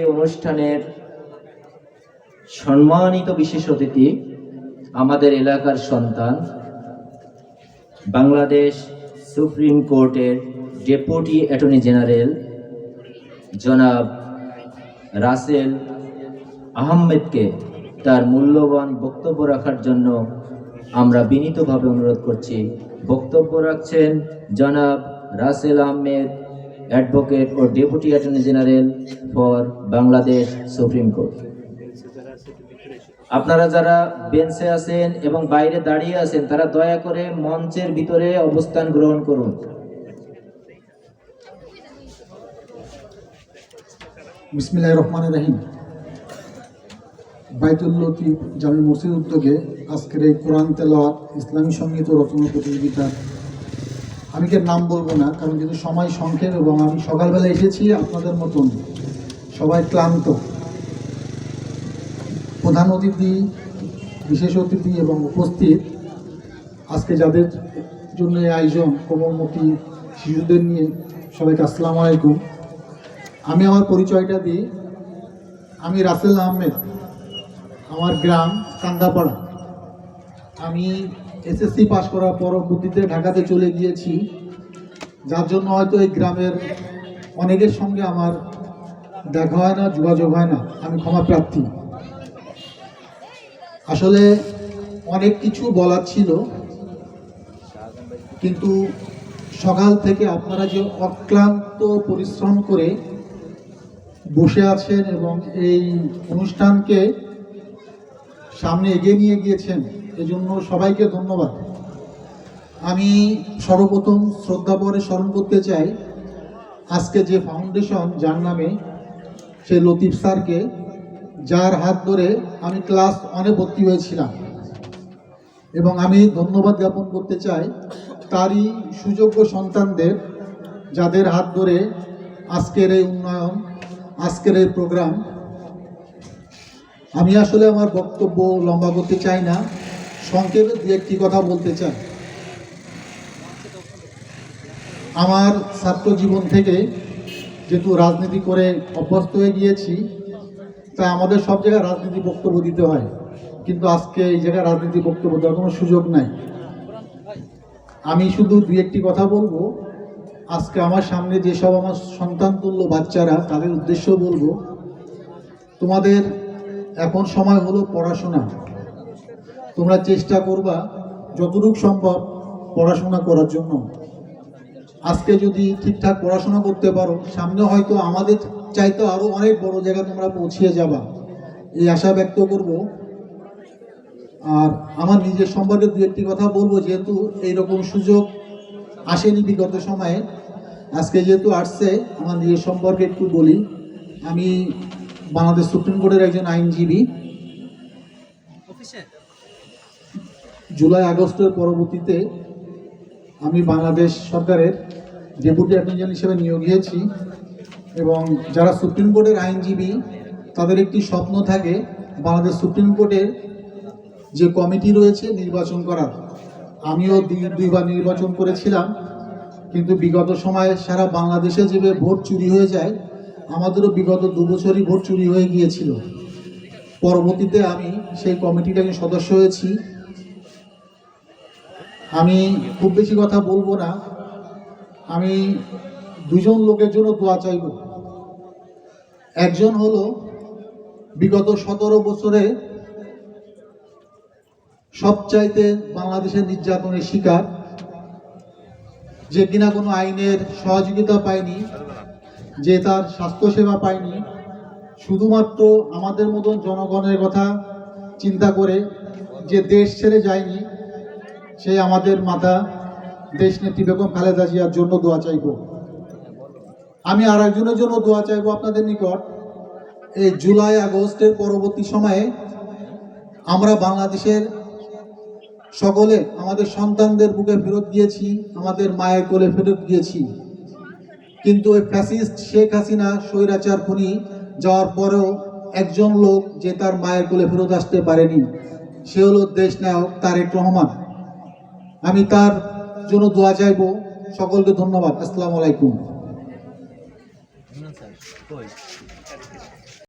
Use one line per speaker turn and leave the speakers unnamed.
এই অনুষ্ঠানের সম্মানিত বিশেষ অতিথি আমাদের এলাকার সন্তান, বাংলাদেশ সুপ্রিম কোর্টের ডেপুটি অ্যাটর্নি জেনারেল জনাব রাসেল আহমেদকে তার মূল্যবান বক্তব্য রাখার জন্য আমরা বিনীতভাবে অনুরোধ করছি। বক্তব্য রাখছেন জনাব Rasel Ahmed advocate O deputy attorney general for Bangladesh supreme court আপনারা যারা বেঞ্চে আছেন এবং বাইরে দাঁড়িয়ে আছেন, তারা দয়া করে মঞ্চের ভিতরে অবস্থান গ্রহণ করুন।
বিসমিল্লাহ রহমান রহিম। বাইতুল লতিফ জামি মসজিদ উদ্যোগে আজকের এই কোরআন তেলাওয়াত ইসলামী সংগীত ও রচনা প্রতিযোগিতার আমি কি নাম বলব না, কারণ যেহেতু সময় সংক্ষেপ এবং আমি সকালবেলা এসেছি আপনাদের মতন। সবাই ক্লান্ত। প্রধান অতিথি, বিশেষ অতিথি এবং উপস্থিত। আজকে যাদের জন্য আয়োজন, কোমলমতি শিশুদের নিয়ে সবাইকে আসসালামু আলাইকুম। আমি আমার পরিচয়টা দিই। আমি রাসেল আহমেদ। আমার গ্রাম কান্দাপাড়া। আমি এসএসসি পাশ করার পরবর্তীতে ঢাকাতে চলে গিয়েছি। যার জন্য হয়তো এই গ্রামের অনেকের সঙ্গে আমার দেখা হয় না, যোগাযোগ হয় না। আমি ক্ষমা প্রার্থী। আসলে অনেক কিছু বলার ছিল, কিন্তু সকাল থেকে আপনারা যে অক্লান্ত পরিশ্রম করে বসে আছেন এবং এই অনুষ্ঠানকে সামনে এগিয়ে নিয়ে গিয়েছেন, এজন্য সবাইকে ধন্যবাদ। আমি সর্বপ্রথম শ্রদ্ধাভরে স্মরণ করতে চাই, আজকে যে ফাউন্ডেশন যার নামে সে লতিফ স্যারকে, যার হাত ধরে আমি ক্লাস অনে ভর্তি হয়েছিলাম। এবং আমি ধন্যবাদ জ্ঞাপন করতে চাই তারই সুযোগ্য সন্তানদের, যাদের হাত ধরে আজকের এই উন্নয়ন, আজকের এই প্রোগ্রাম আমি আসলে আমার বক্তব্য লম্বা করতে চাই না। সংক্ষেপে দু একটি কথা বলতে চাই। আমার ছাত্র জীবন থেকে যেহেতু রাজনীতি করে অভ্যস্ত হয়ে গিয়েছি তা আমাদের সব জায়গায় রাজনীতি বক্তব্য দিতে হয়। কিন্তু আজকে এই জায়গায় রাজনীতি বক্তব্য দেওয়ার কোনো সুযোগ নাই। আমি শুধু দুই একটি কথা বলব। আজকে আমার সামনে যেসব আমার সন্তান তুল্য বাচ্চারা, তাদের উদ্দেশ্য বলব, তোমাদের এখন সময় হলো পড়াশোনা। তোমরা চেষ্টা করবা যতটুকু সম্ভব পড়াশোনা করার জন্য। আজকে যদি ঠিকঠাক পড়াশোনা করতে পারো, সামনে হয়তো আমাদের চাইতে আরও অনেক বড় জায়গায় তোমরা পৌঁছিয়ে যাবা। এই আশা ব্যক্ত করব। আর আমার নিজের সম্পর্কে দু একটি কথা বলব, যেহেতু এইরকম সুযোগ আসেনি বিগত সময়ে। আজকে যেহেতু আসছে, আমার নিজের সম্পর্কে একটু বলি। আমি বাংলাদেশ সুপ্রিম কোর্টের একজন আইনজীবী। জুলাই আগস্টের পরবর্তীতে আমি বাংলাদেশ সরকারের ডেপুটি অ্যাটর্নি জেনারেল হিসেবে নিয়োগ হয়েছি এবং যারা সুপ্রিম কোর্টের আইনজীবী তাদের একটি স্বপ্ন থাকে বাংলাদেশ সুপ্রিম কোর্টের যে কমিটি রয়েছে নির্বাচন করার। আমিও দুই- দুইবার নির্বাচন করেছিলাম কিন্তু বিগত সময়ে সারা বাংলাদেশে যেভাবে ভোট চুরি হয়ে যায় আমাদেরও বিগত দু বছরই ভোট চুরি হয়ে গিয়েছিল। পরবর্তীতে আমি সেই কমিটির একজন সদস্য হয়েছি। আমি খুব বেশি কথা বলব না। আমি দুজন লোকের জন্য দোয়া চাইব। একজন হলো বিগত সতেরো বছরে সবচাইতে বাংলাদেশের নির্যাতনের শিকার, যে কিনা কোনো আইনের সহযোগিতা পায়নি। যে তার স্বাস্থ্যসেবা পায়নি, শুধুমাত্র আমাদের মতন জনগণের কথা চিন্তা করে যে দেশ ছেড়ে যায়নি, সেই আমাদের মাতা দেশ নেত্রী বেগম খালেদা জিয়ার জন্য দোয়া চাইব। আমি আর একজনের জন্য দোয়া চাইব আপনাদের নিকট। এই জুলাই আগস্টের পরবর্তী সময়ে আমরা বাংলাদেশের সকলে আমাদের সন্তানদের বুকে ফেরত দিয়েছি, আমাদের মায়ের কোলে ফেরত গিয়েছি কিন্তু ওই ফ্যাসিস্ট শেখ হাসিনা স্বৈরাচার খুনি যাওয়ার পরেও একজন লোক যে তার মায়ের কোলে ফেরত আসতে পারেনি, সে হলো দেশ নায়ক তারেক রহমান। আমি তার জন্য দোয়া চাইব, সকলকে ধন্যবাদ। আসসালামু আলাইকুম।